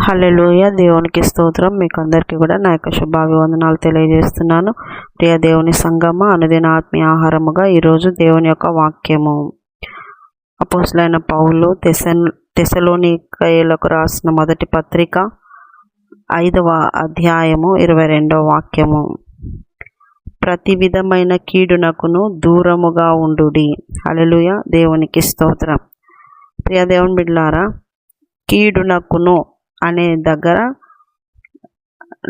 హల్లెలూయ. దేవునికి స్తోత్రం. మీకు అందరికీ కూడా నా యొక్క శుభాభివందనాలు తెలియజేస్తున్నాను. ప్రియ దేవుని సంగమ అనుదిన ఆత్మీయ ఆహారముగా ఈరోజు దేవుని యొక్క వాక్యము. అపోసులైన పౌలు తెసన్ తెసలోనికయులకు రాసిన మొదటి పత్రిక ఐదవ అధ్యాయము ఇరవై రెండవ వాక్యము. ప్రతి విధమైన కీడునకును దూరముగా ఉండుడి. హల్లెలూయ. దేవునికి స్తోత్రం. ప్రియ దేవుని బిడ్లారా కీడునకును అనే దగ్గర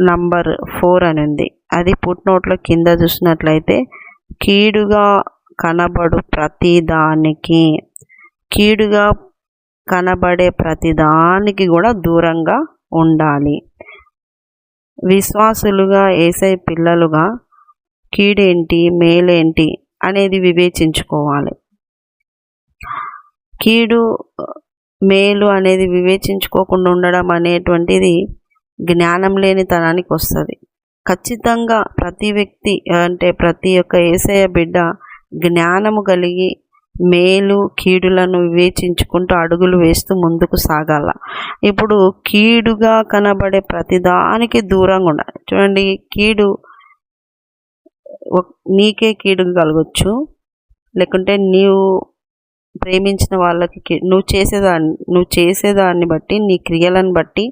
నంబర్ ఫోర్ అని ఉంది అది పుట్నోట్లో కింద చూసినట్లయితే కీడుగా కనబడు ప్రతిదానికి కీడుగా కనబడే ప్రతిదానికి కూడా దూరంగా ఉండాలి. విశ్వాసులుగా ఏసై పిల్లలుగా కీడేంటి మేలేంటి అనేది వివేచించుకోవాలి. కీడు మేలు అనేది వివేచించుకోకుండా ఉండడం అనేటువంటిది జ్ఞానం లేని తనానికి వస్తుంది. ఖచ్చితంగా ప్రతి వ్యక్తి అంటే ప్రతి ఒక్క ఏసయ బిడ్డ జ్ఞానము కలిగి మేలు కీడులను వివేచించుకుంటూ అడుగులు వేస్తూ ముందుకు సాగాల. ఇప్పుడు కీడుగా కనబడే ప్రతిదానికి దూరంగా ఉండాలి. చూడండి కీడు నీకే కీడు కలగచ్చు. లేకుంటే నీవు ప్రేమించిన వాళ్ళకి నువ్వు చేసేదాన్ని నువ్వు చేసేదాన్ని బట్టి నీ క్రియలను బట్టి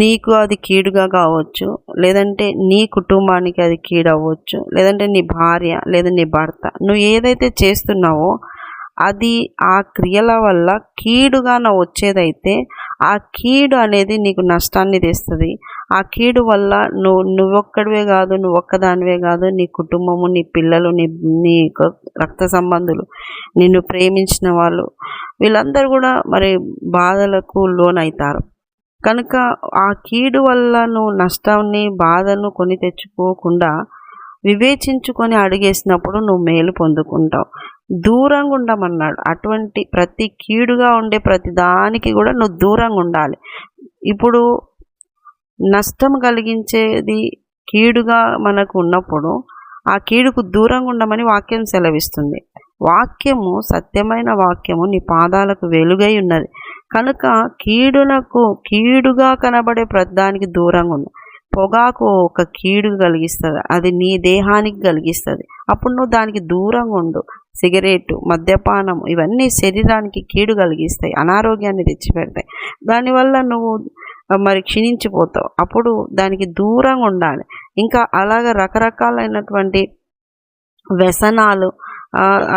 నీకు అది కీడుగా కావచ్చు. లేదంటే నీ కుటుంబానికి అది కీడు అవ్వచ్చు లేదంటే నీ భార్య లేదా నీ భర్త. నువ్వు ఏదైతే చేస్తున్నావో అది ఆ క్రియల వల్ల కీడుగా నా వచ్చేదైతే ఆ కీడు అనేది నీకు నష్టాన్ని తెస్తుంది. ఆ కీడు వల్ల నువ్వు నువ్వొక్కడివే కాదు నువ్వు ఒక్కదానివే కాదు నీ కుటుంబము నీ పిల్లలు నీ నీ రక్త సంబంధులు నిన్ను ప్రేమించిన వాళ్ళు వీళ్ళందరూ కూడా మరి బాధలకు లోనవుతారు కనుక ఆ కీడు వల్ల నువ్వు నష్టాన్ని బాధను కొని తెచ్చుకోకుండా వివేచించుకొని అడిగేసినప్పుడు నువ్వు మేలు పొందుకుంటావు. దూరంగా ఉండమన్నాడు. అటువంటి ప్రతి కీడుగా ఉండే ప్రతి దానికి కూడా నువ్వు దూరంగా ఉండాలి. ఇప్పుడు నష్టం కలిగించేది కీడుగా మనకు ఉన్నప్పుడు ఆ కీడుకు దూరంగా ఉండమని వాక్యం సెలవిస్తుంది. వాక్యము సత్యమైన వాక్యము నీ పాదాలకు వెలుగై ఉన్నది. కనుక కీడునకు కీడుగా కనబడే ప్రదానికి దూరంగా ఉంది పొగాకు ఒక కీడు కలిగిస్తుంది. అది నీ దేహానికి కలిగిస్తుంది. అప్పుడు నువ్వు దానికి దూరంగా ఉండు. సిగరెట్ మద్యపానం ఇవన్నీ శరీరానికి కీడు కలిగిస్తాయి. అనారోగ్యాన్ని తెచ్చిపెడతాయి దానివల్ల నువ్వు మరి క్షీణించిపోతావు. అప్పుడు దానికి దూరంగా ఉండాలి. ఇంకా అలాగ రకరకాలైనటువంటి వ్యసనాలు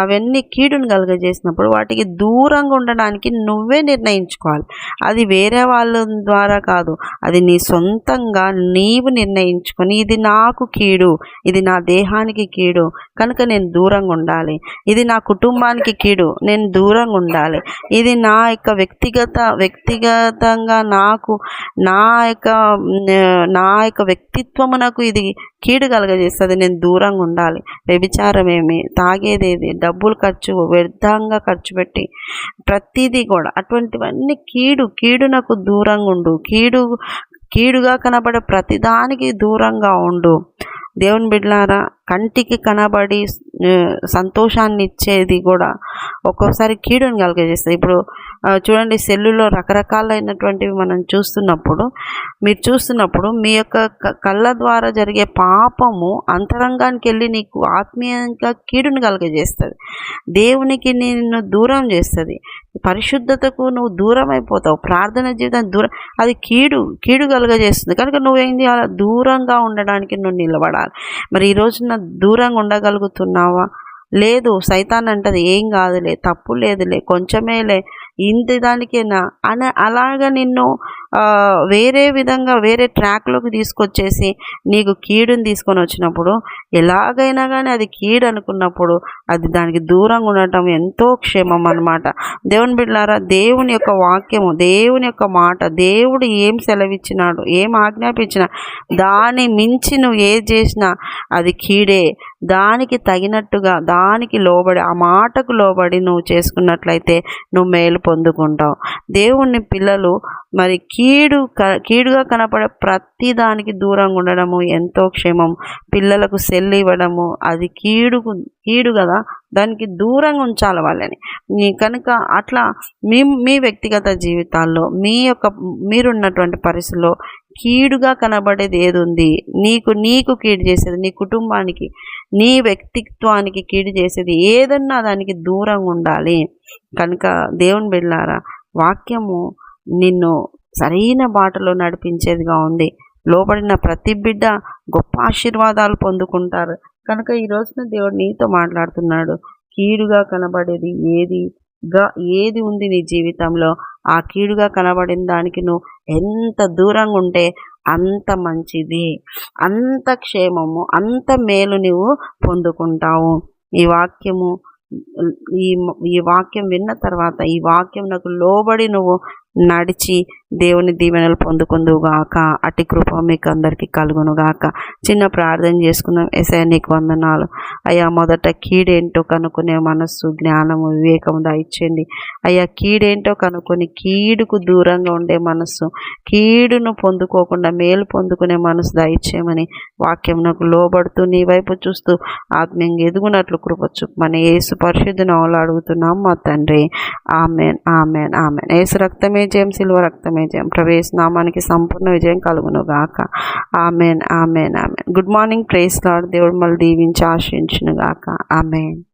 అవన్నీ కీడును కలుగజేసినప్పుడు వాటికి దూరంగా ఉండడానికి నువ్వే నిర్ణయించుకోవాలి. అది వేరే వాళ్ళ ద్వారా కాదు. అది నీ సొంతంగా నీవు నిర్ణయించుకొని ఇది నాకు కీడు ఇది నా దేహానికి కీడు కనుక నేను దూరంగా ఉండాలి. ఇది నా కుటుంబానికి కీడు నేను దూరంగా ఉండాలి. ఇది నా యొక్క వ్యక్తిగత వ్యక్తిగతంగా నాకు నా యొక్క నా యొక్క వ్యక్తిత్వమునకు ఇది కీడు కలగజేస్తుంది నేను దూరంగా ఉండాలి. వ్యభిచారమేమి? తాగేదేది? డబ్బులు ఖర్చు వ్యర్థంగా ఖర్చు పెట్టి ప్రతిదీ కూడా. అటువంటివన్నీ కీడు కీడు నాకు దూరంగా ఉండు. కీడు కీడుగా కనబడే ప్రతిదానికి దూరంగా ఉండు. దేవుని బిడ్లారా కంటికి కనబడి సంతోషాన్ని ఇచ్చేది కూడా ఒక్కోసారి కీడుని కలిగజేస్తుంది. ఇప్పుడు చూడండి సెల్లులో రకరకాలైనటువంటివి మనం చూస్తున్నప్పుడు మీరు చూస్తున్నప్పుడు మీ యొక్క కళ్ళ ద్వారా జరిగే పాపము అంతరంగానికి వెళ్ళి నీకు ఆత్మీయంగా కీడుని కలగజేస్తుంది. దేవునికి నిన్ను దూరం చేస్తుంది. పరిశుద్ధతకు నువ్వు దూరం అయిపోతావు ప్రార్థన జీవితం దూరం అది కీడు కీడు కలుగజేస్తుంది. కనుక నువ్వేం చేయాలి? దూరంగా ఉండడానికి నువ్వు నిలబడాలి. మరి ఈ రోజున దూరంగా ఉండగలుగుతున్నావా? లేదు సైతాన్ అంటది ఏం కాదులే తప్పు లేదులే కొంచెమేలే ఇంటి దానికేనా? అని అలాగ నిన్ను వేరే విధంగా వేరే ట్రాక్లోకి తీసుకొచ్చేసి నీకు కీడుని తీసుకొని వచ్చినప్పుడు ఎలాగైనా కానీ అది కీడు అనుకున్నప్పుడు అది దానికి దూరంగా ఉండటం ఎంతో క్షేమం అనమాట దేవుని బిడ్డారా దేవుని యొక్క వాక్యము దేవుని యొక్క మాట దేవుడు ఏం సెలవిచ్చినాడు ఏం ఆజ్ఞాపించినా దాన్ని మించి నువ్వు ఏది చేసినా అది కీడే. దానికి తగినట్టుగా దానికి లోబడి ఆ మాటకు లోబడి నువ్వు చేసుకున్నట్లయితే నువ్వు మేలు పొందుకుంటావు. దేవుణ్ణి పిల్లలు మరి కీడు కీడుగా కనపడే ప్రతి దానికి దూరంగా ఉండడము ఎంతో క్షేమం. పిల్లలకు సెల్ ఇవ్వడము అది కీడుకు కీడు కదా దానికి దూరంగా ఉంచాలి వాళ్ళని. కనుక అట్లా మీ మీ వ్యక్తిగత జీవితాల్లో మీ యొక్క మీరున్నటువంటి పరిస్థితుల్లో కీడుగా కనబడేది ఏది ఉంది నీకు నీకు కీడు చేసేది నీ కుటుంబానికి నీ వ్యక్తిత్వానికి కీడు చేసేది ఏదన్నా దానికి దూరంగా ఉండాలి. కనుక దేవుని బిళ్ళారా వాక్యము నిన్ను సరైన బాటలో నడిపించేదిగా ఉంది. లోబడిన ప్రతి బిడ్డ గొప్ప ఆశీర్వాదాలు పొందుకుంటారు. కనుక ఈ రోజున దేవుడు నీతో మాట్లాడుతున్నాడు. కీడుగా కనబడేది ఏది? గా ఏది ఉంది నీ జీవితంలో? ఆ కీడుగా కనబడిన దానికి నువ్వు ఎంత దూరంగా ఉంటే అంత మంచిది. అంత క్షేమము అంత మేలు నువ్వు పొందుకుంటావు. ఈ వాక్యము ఈ ఈ వాక్యం విన్న తర్వాత ఈ వాక్యం నాకు లోబడి నువ్వు నడిచి దేవుని దీవెనలు పొందుకుందుగాక అటు కృప మీకు అందరికీ కలుగునుగాక చిన్న ప్రార్థన చేసుకుందాం. ఎస్ఐ నీకు వందనాలు. అయ్యా మొదట కీడేంటో కనుక్కునే మనస్సు జ్ఞానము వివేకము దాయిచ్చేయండి అయ్యా కీడేంటో కనుక్కొని కీడుకు దూరంగా ఉండే మనస్సు కీడును పొందుకోకుండా మేలు పొందుకునే మనసు దాయిచ్చేయమని వాక్యం నాకు లోబడుతూ నీ వైపు చూస్తూ ఆత్మీయంగా ఎదుగునట్లు కృపచ్చు మన ఏసు పరిశుద్ధి నవలు అడుగుతున్నాం మా తండ్రి. Amen amen amen. ఏసు రక్తమే జయం సిల్వ రక్తమేజయం ప్రవేశ నామానికి సంపూర్ణ విజయం కలుగును గాక amen amen amen. Good morning praise lord దేవుడు మళ్ళీ దీవించి ఆశించును గాక ఆమెన్.